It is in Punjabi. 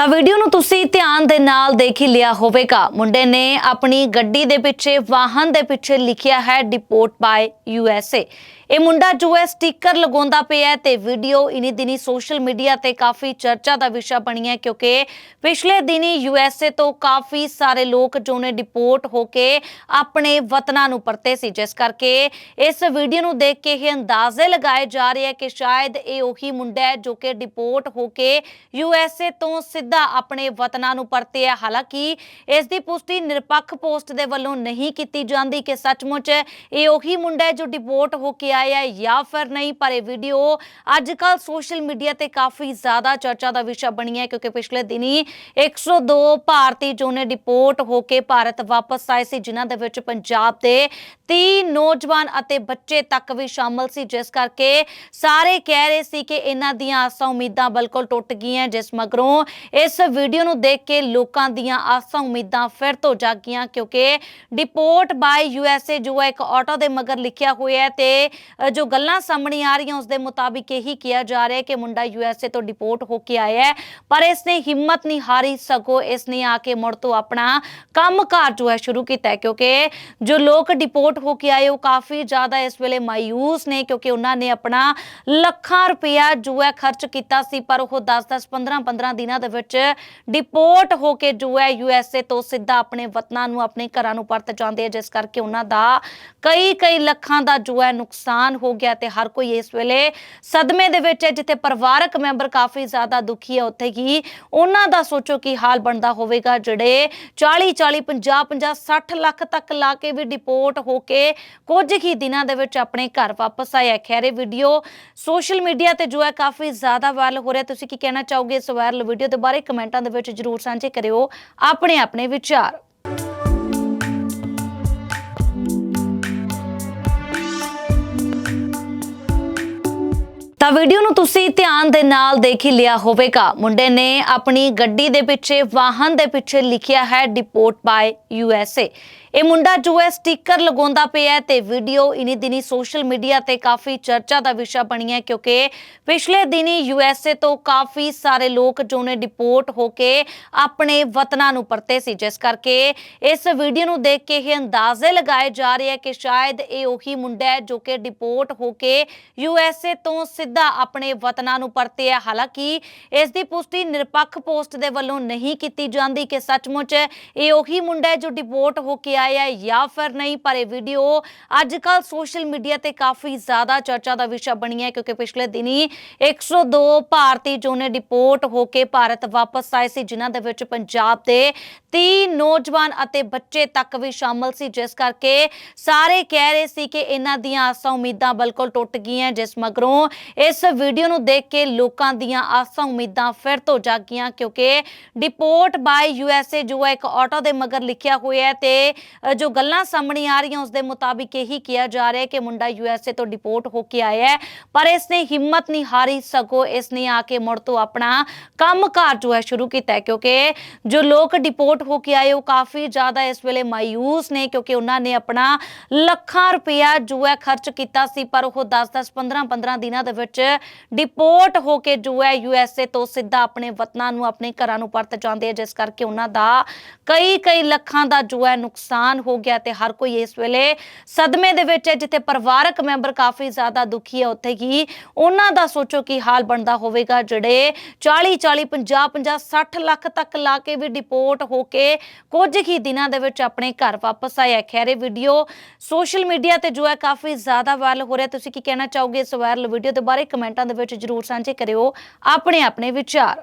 ਤਾਂ ਵੀਡੀਓ ਨੂੰ ਤੁਸੀਂ ਧਿਆਨ ਦੇ ਨਾਲ ਦੇਖ ਹੀ ਲਿਆ ਹੋਵੇਗਾ। ਮੁੰਡੇ ਨੇ ਆਪਣੀ ਗੱਡੀ ਦੇ ਪਿੱਛੇ, ਵਾਹਨ ਦੇ ਪਿੱਛੇ ਲਿਖਿਆ ਹੈ ਡਿਪੋਰਟ ਬਾਈ ਯੂਐਸਏ ਇਹ ਮੁੰਡਾ ਜੋ ਹੈ ਸਟicker ਲਗਾਉਂਦਾ ਪਿਆ ਹੈ ਤੇ ਵੀਡੀਓ ਇਨੀ ਦਿਨੀ ਸੋਸ਼ਲ ਮੀਡੀਆ ਤੇ ਕਾਫੀ ਚਰਚਾ ਦਾ ਵਿਸ਼ਾ ਬਣੀ ਹੈ ਕਿਉਂਕਿ ਪਿਛਲੇ ਦਿਨੀ ਯੂਐਸਏ ਤੋਂ ਕਾਫੀ ਸਾਰੇ ਲੋਕ ਜੋ ਨੇ ਡਿਪੋਰਟ ਹੋ ਕੇ ਆਪਣੇ ਵਤਨਾਂ ਨੂੰ ਪਰਤੇ ਸੀ, ਜਿਸ ਕਰਕੇ ਇਸ ਵੀਡੀਓ ਨੂੰ ਦੇਖ ਕੇ ਇਹ ਅੰਦਾਜ਼ੇ ਲਗਾਏ ਜਾ ਰਹੇ ਹੈ ਕਿ ਸ਼ਾਇਦ ਇਹ ਉਹੀ ਮੁੰਡਾ ਹੈ ਜੋ ਕਿ ਡਿਪੋਰਟ ਹੋ ਕੇ ਯੂਐਸਏ ਤੋਂ ਸਿੱਧਾ ਆਪਣੇ ਵਤਨਾਂ ਨੂੰ ਪਰਤੇ ਹੈ। ਹਾਲਾਂਕਿ ਇਸ ਦੀ ਪੁਸ਼ਟੀ ਨਿਰਪੱਖ ਪੋਸਟ ਦੇ ਵੱਲੋਂ ਨਹੀਂ ਕੀਤੀ ਜਾਂਦੀ ਕਿ ਸੱਚਮੁੱਚ ਇਹ ਉਹੀ ਮੁੰਡਾ ਹੈ ਜੋ ਡਿਪੋਰਟ ਹੋ ਕੇ ਆਇਆ ਹੈ ਜਾਂ ਫਿਰ ਨਹੀਂ, ਪਰ ਇਹ ਵੀਡੀਓ ਅੱਜ ਕੱਲ ਸੋਸ਼ਲ ਮੀਡੀਆ ਤੇ ਕਾਫੀ ਜ਼ਿਆਦਾ ਚਰਚਾ ਦਾ ਵਿਸ਼ਾ ਬਣੀ ਹੈ, ਕਿਉਂਕਿ ਪਿਛਲੇ ਦਿਨੀ 102 ਭਾਰਤੀ ਜੋ ਨੇ ਡਿਪੋਰਟ ਹੋ ਕੇ ਭਾਰਤ ਵਾਪਸ ਆਏ ਸੀ, ਜਿਨ੍ਹਾਂ ਦੇ ਵਿੱਚ ਪੰਜਾਬ ਦੇ 30 ਨੌਜਵਾਨ ਅਤੇ ਬੱਚੇ ਤੱਕ ਵੀ ਸ਼ਾਮਲ ਸੀ। ਜਿਸ ਕਰਕੇ ਸਾਰੇ ਕਹਿ ਰਹੇ ਸੀ ਕਿ ਇਹਨਾਂ ਦੀਆਂ ਆਸਾਂ ਉਮੀਦਾਂ ਬਿਲਕੁਲ ਟੁੱਟ ਗਈਆਂ ਜਿਸ ਮਗਰੋਂ ਇਸ ਵੀਡੀਓ ਨੂੰ ਦੇਖ ਕੇ ਲੋਕਾਂ ਦੀਆਂ ਆਸਾਂ ਉਮੀਦਾਂ ਫਿਰ ਤੋਂ ਜਾਗੀਆਂ ਕਿਉਂਕਿ ਡਿਪੋਰਟ ਬਾਈ ਯੂਐਸਏ ਜੋ ਹੈ ਇੱਕ ਆਟੋ ਦੇ ਮਗਰ ਲਿਖਿਆ ਹੋਇਆ ਹੈ ਤੇ ਜੋ ਗੱਲਾਂ ਸਾਹਮਣੇ ਆ ਰਹੀਆਂ ਉਸ ਦੇ ਮੁਤਾਬਿਕ ਇਹੀ ਕਿਹਾ ਜਾ ਰਿਹਾ ਹੈ ਕਿ ਮੁੰਡਾ ਯੂਐਸਏ ਤੋਂ ਡਿਪੋਰਟ ਹੋ ਕੇ ਆਇਆ ਹੈ, ਪਰ ਇਸ ਨੇ ਹਿੰਮਤ ਨਹੀਂ ਹਾਰੀ ਸਗੋਂ ਇਸ ਨੇ ਆ ਕੇ ਮੁੜ ਤੋਂ ਆਪਣਾ ਕੰਮਕਾਰ ਜੋ ਹੈ ਸ਼ੁਰੂ ਕੀਤਾ ਕਿਉਂਕਿ ਜੋ ਲੋਕ ਡਿਪੋਰਟ ਹੋ ਕੇ ਆਏ, ਉਹ ਕਾਫੀ ਜ਼ਿਆਦਾ ਇਸ ਵੇਲੇ ਮਾਯੂਸ ਨੇ, ਕਿਉਂਕਿ ਉਹਨਾਂ ਨੇ ਆਪਣਾ ਲੱਖਾਂ ਰੁਪਇਆ ਜੋ ਹੈ ਖਰਚ ਕੀਤਾ ਸੀ, ਪਰ ਉਹ 10-10 15-15 ਦਿਨਾਂ ਦੇ ਵਿੱਚ ਡਿਪੋਰਟ ਹੋ ਕੇ ਜੋ ਹੈ ਯੂਐਸਏ ਤੋਂ ਸਿੱਧਾ ਆਪਣੇ ਵਤਨਾਂ ਨੂੰ, ਆਪਣੇ ਘਰਾਂ ਨੂੰ ਪਰਤ ਜਾਂਦੇ ਆ, ਜਿਸ ਕਰਕੇ ਉਹਨਾਂ ਦਾ ਕਈ ਕਈ ਲੱਖਾਂ ਦਾ ਜੋ ਹੈ ਨੁਕਸਾਨ ਹੋ ਗਿਆ ਤੇ ਹਰ ਕੋਈ ਇਸ ਵੇਲੇ ਸਦਮੇ ਦੇ ਵਿੱਚ ਹੈ, ਜਿੱਥੇ ਪਰਿਵਾਰਕ ਮੈਂਬਰ ਕਾਫੀ ਜ਼ਿਆਦਾ ਦੁਖੀ ਹੈ। ਉੱਥੇ ਹੀ ਉਹਨਾਂ ਦਾ ਸੋਚੋ ਕੀ ਹਾਲ ਬਣਦਾ ਹੋਵੇਗਾ, ਜਿਹੜੇ 40 40 50 50 60 ਲੱਖ ਤੱਕ ਲਾ ਕੇ ਵੀ ਡਿਪੋਰਟ ਹੋ ਕੇ ਕੁਝ ਹੀ ਦਿਨਾਂ ਦੇ ਵਿੱਚ ਆਪਣੇ ਘਰ ਵਾਪਸ ਆਇਆ ਖੈਰ, ਇਹ ਵੀਡੀਓ ਸੋਸ਼ਲ ਮੀਡੀਆ ਤੇ ਜੋ ਹੈ ਕਾਫੀ ਜ਼ਿਆਦਾ ਵਾਇਰਲ ਹੋ ਰਿਹਾ। ਤੁਸੀਂ ਕੀ ਕਹਿਣਾ ਚਾਹੋਗੇ ਇਸ ਵਾਇਰਲ ਵੀਡੀਓ ਦੇ ਬਾਰੇ? ਕਮੈਂਟਾਂ ਦੇ ਵਿੱਚ ਜਰੂਰ ਸਾਂਝੇ ਕਰਿਓ ਆਪਣੇ ਆਪਣੇ ਵਿਚਾਰ। ਤਾਂ ਵੀਡੀਓ ਨੂੰ ਤੁਸੀਂ ਧਿਆਨ ਦੇ ਨਾਲ ਦੇਖ ਹੀ ਲਿਆ ਹੋਵੇਗਾ। ਮੁੰਡੇ ਨੇ ਆਪਣੀ ਗੱਡੀ ਦੇ ਪਿੱਛੇ, ਵਾਹਨ ਦੇ ਪਿੱਛੇ ਲਿਖਿਆ ਹੈ ਡਿਪੋਰਟ ਬਾਈ ਯੂਐਸਏ ਇਹ ਮੁੰਡਾ ਜੋ ਹੈ ਸਟicker ਲਗਾਉਂਦਾ ਪਿਆ ਹੈ ਤੇ ਵੀਡੀਓ ਇਨੀ ਦਿਨੀ ਸੋਸ਼ਲ ਮੀਡੀਆ ਤੇ ਕਾਫੀ ਚਰਚਾ ਦਾ ਵਿਸ਼ਾ ਬਣੀ ਹੈ ਕਿਉਂਕਿ ਪਿਛਲੇ ਦਿਨੀ ਯੂਐਸਏ ਤੋਂ ਕਾਫੀ ਸਾਰੇ ਲੋਕ ਜੋ ਨੇ ਡਿਪੋਰਟ ਹੋ ਕੇ ਆਪਣੇ ਵਤਨਾਂ ਨੂੰ ਪਰਤੇ ਸੀ। ਜਿਸ ਕਰਕੇ ਇਸ ਵੀਡੀਓ ਨੂੰ ਦੇਖ ਕੇ ਇਹ ਅੰਦਾਜ਼ੇ ਲਗਾਏ ਜਾ ਰਹੇ ਹੈ ਕਿ ਸ਼ਾਇਦ ਇਹ ਉਹੀ ਮੁੰਡਾ ਹੈ ਜੋ ਕਿ ਡਿਪੋਰਟ ਹੋ ਕੇ ਯੂਐਸਏ ਤੋਂ ਸਿੱਧਾ ਆਪਣੇ ਵਤਨਾਂ ਨੂੰ ਪਰਤੇ ਹੈ। ਹਾਲਾਂਕਿ ਇਸ ਦੀ ਪੁਸ਼ਟੀ ਨਿਰਪੱਖ ਪੋਸਟ ਦੇ ਵੱਲੋਂ ਨਹੀਂ ਕੀਤੀ ਜਾਂਦੀ ਕਿ ਸੱਚਮੁੱਚ ਇਹ ਉਹੀ ਮੁੰਡਾ ਹੈ ਜੋ ਡਿਪੋਰਟ ਹੋ ਕੇ ਆਇਆ ਹੈ ਜਾਂ ਫਿਰ ਨਹੀਂ, ਪਰ ਇਹ ਵੀਡੀਓ ਅੱਜ ਕੱਲ ਸੋਸ਼ਲ ਮੀਡੀਆ ਤੇ ਕਾਫੀ ਜ਼ਿਆਦਾ ਚਰਚਾ ਦਾ ਵਿਸ਼ਾ ਬਣੀ ਹੈ, ਕਿਉਂਕਿ ਪਿਛਲੇ ਦਿਨੀ 102 ਭਾਰਤੀ ਜੋ ਨੇ ਡਿਪੋਰਟ ਹੋ ਕੇ ਭਾਰਤ ਵਾਪਸ ਆਏ ਸੀ, ਜਿਨ੍ਹਾਂ ਦੇ ਵਿੱਚ ਪੰਜਾਬ ਦੇ 30 ਨੌਜਵਾਨ ਅਤੇ ਬੱਚੇ ਤੱਕ ਵੀ ਸ਼ਾਮਲ ਸੀ, ਜਿਸ ਕਰਕੇ ਸਾਰੇ ਕਹਿ ਰਹੇ ਸੀ ਕਿ ਇਹਨਾਂ ਦੀਆਂ ਆਸਾਂ ਉਮੀਦਾਂ ਬਿਲਕੁਲ ਟੁੱਟ ਗਈਆਂ ਜਿਸ ਮਗਰੋਂ ਇਸ ਵੀਡੀਓ ਨੂੰ ਦੇਖ ਕੇ ਲੋਕਾਂ ਦੀਆਂ ਆਸਾਂ ਉਮੀਦਾਂ ਫਿਰ ਤੋਂ ਜਾਗੀਆਂ, ਕਿਉਂਕਿ ਡਿਪੋਰਟ ਬਾਈ ਯੂਐਸਏ ਜੋ ਹੈ, ਇੱਕ ਆਟੋ ਦੇ ਮਗਰ ਲਿਖਿਆ ਹੋਇਆ ਹੈ ਤੇ ਜੋ ਗੱਲਾਂ ਸਾਹਮਣੇ ਆ ਰਹੀਆਂ ਉਸ ਦੇ ਮੁਤਾਬਿਕ ਇਹੀ ਕਿਹਾ ਜਾ ਰਿਹਾ ਹੈ ਕਿ ਮੁੰਡਾ ਯੂਐਸਏ ਤੋਂ ਡਿਪੋਰਟ ਹੋ ਕੇ ਆਇਆ ਹੈ, ਪਰ ਇਸ ਨੇ ਹਿੰਮਤ ਨਹੀਂ ਹਾਰੀ ਸਗੋਂ ਇਸ ਨੇ ਆ ਕੇ ਮੁੜ ਤੋਂ ਆਪਣਾ ਕੰਮਕਾਰ ਜੋ ਹੈ ਸ਼ੁਰੂ ਕੀਤਾ ਕਿਉਂਕਿ ਜੋ ਲੋਕ ਡਿਪੋਰਟ ਹੋ ਕੇ ਆਏ, ਉਹ ਕਾਫੀ ਜ਼ਿਆਦਾ ਇਸ ਵੇਲੇ ਮਾਯੂਸ ਨੇ, ਕਿਉਂਕਿ ਉਹਨਾਂ ਨੇ ਆਪਣਾ ਲੱਖਾਂ ਰੁਪਇਆ ਜੋ ਹੈ ਖਰਚ ਕੀਤਾ ਸੀ, ਪਰ ਉਹ 10-10 15-15 ਦਿਨਾਂ ਦੇ ਵਿੱਚ ਡਿਪੋਰਟ ਹੋ ਕੇ ਜੋ ਹੈ ਯੂਐਸਏ ਤੋਂ ਸਿੱਧਾ ਆਪਣੇ ਵਤਨਾਂ ਨੂੰ, ਆਪਣੇ ਘਰਾਂ ਨੂੰ ਪਰਤ ਜਾਂਦੇ ਜਿਸ ਕਰਕੇ ਉਹਨਾਂ ਦਾ ਕਈ ਕਈ ਲੱਖਾਂ ਦਾ ਜੋ ਹੈ ਨੁਕਸਾਨ ਹੋ ਗਿਆ ਤੇ ਹਰ ਕੋਈ ਇਸ ਵੇਲੇ ਸਦਮੇ ਦੇ ਵਿੱਚ ਹੈ, ਜਿੱਥੇ ਪਰਿਵਾਰਕ ਮੈਂਬਰ ਕਾਫੀ ਜ਼ਿਆਦਾ ਦੁਖੀ ਹੈ। ਉੱਥੇ ਹੀ ਉਹਨਾਂ ਦਾ ਸੋਚੋ ਕੀ ਹਾਲ ਬਣਦਾ ਹੋਵੇਗਾ, ਜਿਹੜੇ 40 40 50 50 60 ਲੱਖ ਤੱਕ ਲਾ ਕੇ ਵੀ ਡਿਪੋਰਟ ਹੋ ਕੇ ਕੁਝ ਹੀ ਦਿਨਾਂ ਦੇ ਵਿੱਚ ਆਪਣੇ ਘਰ ਵਾਪਸ ਆਇਆ ਖੈਰ, ਇਹ ਵੀਡੀਓ ਸੋਸ਼ਲ ਮੀਡੀਆ ਤੇ ਜੋ ਹੈ ਕਾਫੀ ਜ਼ਿਆਦਾ ਵਾਇਰਲ ਹੋ ਰਿਹਾ। ਤੁਸੀਂ ਕੀ ਕਹਿਣਾ ਚਾਹੋਗੇ ਇਸ ਵਾਇਰਲ ਵੀਡੀਓ ਦੇ ਬਾਰੇ? ਕਮੈਂਟਾਂ ਦੇ ਵਿੱਚ ਜਰੂਰ ਸਾਂਝੇ ਕਰਿਓ। ਆਪਣੇ ਆਪਣੇ ਵਿਚਾਰ।